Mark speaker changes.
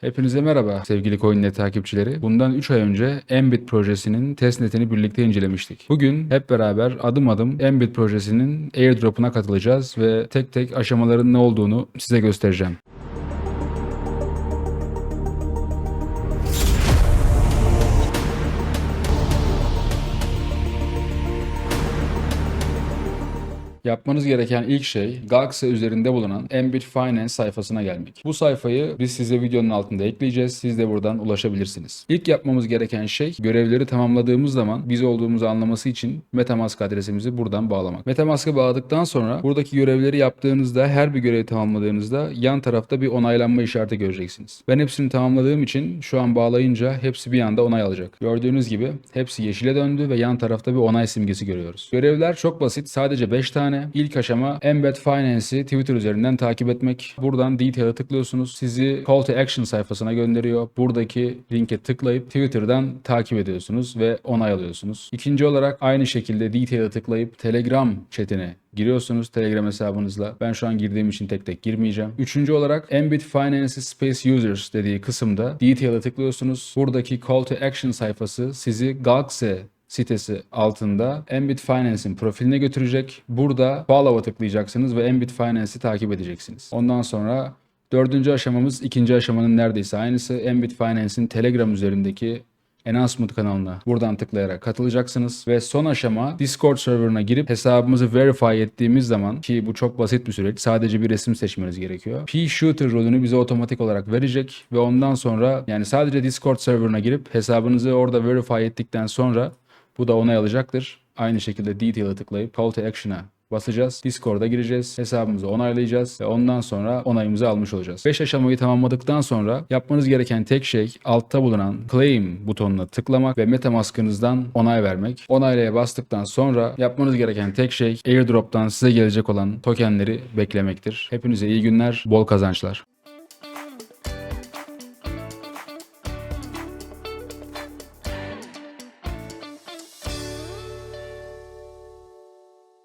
Speaker 1: Hepinize merhaba sevgili CoinNet takipçileri. Bundan 3 ay önce Embit projesinin testnetini birlikte incelemiştik. Bugün hep beraber adım adım Embit projesinin airdrop'una katılacağız ve tek tek aşamaların ne olduğunu size göstereceğim. Yapmanız gereken ilk şey Galaxy üzerinde bulunan Embit Finance sayfasına gelmek. Bu sayfayı biz size videonun altında ekleyeceğiz. Siz de buradan ulaşabilirsiniz. İlk yapmamız gereken şey görevleri tamamladığımız zaman biz olduğumuzu anlaması için Metamask adresimizi buradan bağlamak. Metamask'a bağladıktan sonra buradaki görevleri yaptığınızda her bir görevi tamamladığınızda yan tarafta bir onaylanma işareti göreceksiniz. Ben hepsini tamamladığım için şu an bağlayınca hepsi bir anda onay alacak. Gördüğünüz gibi hepsi yeşile döndü ve yan tarafta bir onay simgesi görüyoruz. Görevler çok basit. Sadece 5 tane. İlk aşama Embed Finance'i Twitter üzerinden takip etmek. Buradan detail'a tıklıyorsunuz. Sizi Call to Action sayfasına gönderiyor. Buradaki linke tıklayıp Twitter'dan takip ediyorsunuz ve onay alıyorsunuz. İkinci olarak aynı şekilde detail'a tıklayıp Telegram chatine giriyorsunuz Telegram hesabınızla. Ben şu an girdiğim için tek tek girmeyeceğim. Üçüncü olarak Embit Finance Space Users dediği kısımda Detail'a tıklıyorsunuz. Buradaki Call to Action sayfası sizi Galaxy sitesi altında Embit Finance'in profiline götürecek. Burada follow'a tıklayacaksınız ve Embit Finance'i takip edeceksiniz. Ondan sonra dördüncü aşamamız ikinci aşamanın neredeyse aynısı. Embit Finance'in Telegram üzerindeki Announcement kanalına buradan tıklayarak katılacaksınız ve son aşama Discord serverına girip hesabımızı verify ettiğimiz zaman ki bu çok basit bir süreç sadece bir resim seçmeniz gerekiyor. P-Shooter rolünü bize otomatik olarak verecek ve ondan sonra yani sadece Discord serverına girip hesabınızı orada verify ettikten sonra bu da onay alacaktır. Aynı şekilde detail'a tıklayıp call to action'a basacağız. Discord'a gireceğiz. Hesabımızı onaylayacağız ve ondan sonra onayımızı almış olacağız. 5 aşamayı tamamladıktan sonra yapmanız gereken tek şey altta bulunan claim butonuna tıklamak ve MetaMask'ınızdan onay vermek. Onaylaya bastıktan sonra yapmanız gereken tek şey airdrop'tan size gelecek olan tokenleri beklemektir. Hepinize iyi günler, bol kazançlar.